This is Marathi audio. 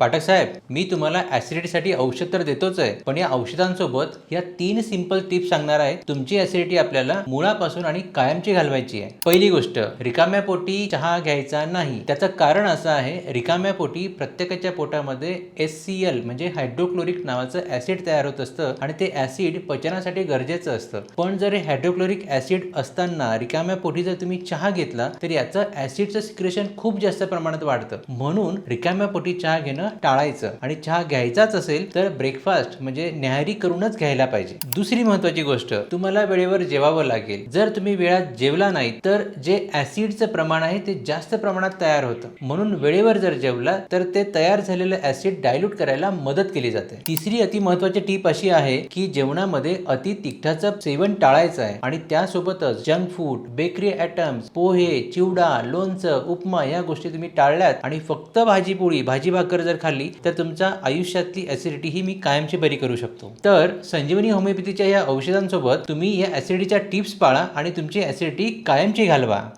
पाठक साहेब मी तुम्हाला ऍसिडिटीसाठी औषध तर देतोच आहे पण या औषधांसोबत या तीन सिंपल टिप्स सांगणार आहे. तुमची ऍसिडिटी आपल्याला मुळापासून आणि कायमची घालवायची आहे. पहिली गोष्ट रिकाम्या पोटी चहा घ्यायचा नाही. त्याचं कारण असं आहे रिकाम्या पोटी प्रत्येकाच्या पोटामध्ये एस सी एल म्हणजे हायड्रोक्लोरिक नावाचं ऍसिड तयार होत असतं आणि ते ऍसिड पचनासाठी गरजेचं असतं. पण जर हे हायड्रोक्लोरिक ऍसिड असताना रिकाम्या पोटी जर तुम्ही चहा घेतला तर याचं ऍसिडचं सिक्रेशन खूप जास्त प्रमाणात वाढतं. म्हणून रिकाम्या पोटी चहा घेणं टाळायचं आणि चहा घ्यायचाच असेल तर ब्रेकफास्ट म्हणजे न्याहारी करूनच घ्यायला पाहिजे. दुसरी महत्वाची गोष्ट तुम्हाला वेळेवर जेवावं लागेल. जर तुम्ही वेळात जेवला नाही तर जे ऍसिडचं प्रमाण आहे ते जास्त प्रमाणात तयार होतं. म्हणून वेळेवर जर जेवला तर ते तयार झालेलं ऍसिड डायल्यूट करायला मदत केली जाते. तिसरी अति महत्वाची टीप अशी आहे की जेवणामध्ये अति तिखटाचं सेवन टाळायचं आहे. आणि त्यासोबतच junk food bakery items pohe chivda लोणचं उपमा या गोष्टी तुम्ही टाळल्यात आणि फक्त भाजी पोळी भाजी भाकर जर खाल्ली तर तुमच्या आयुष्यातली ऍसिडिटी ही मी कायमची बरी करू शकतो. तर संजीवनी होमिओपॅथीच्या या औषधांसोबत तुम्ही या ऍसिडिटीच्या टिप्स पाळा आणि तुमची ऍसिडिटी कायमची घालवा.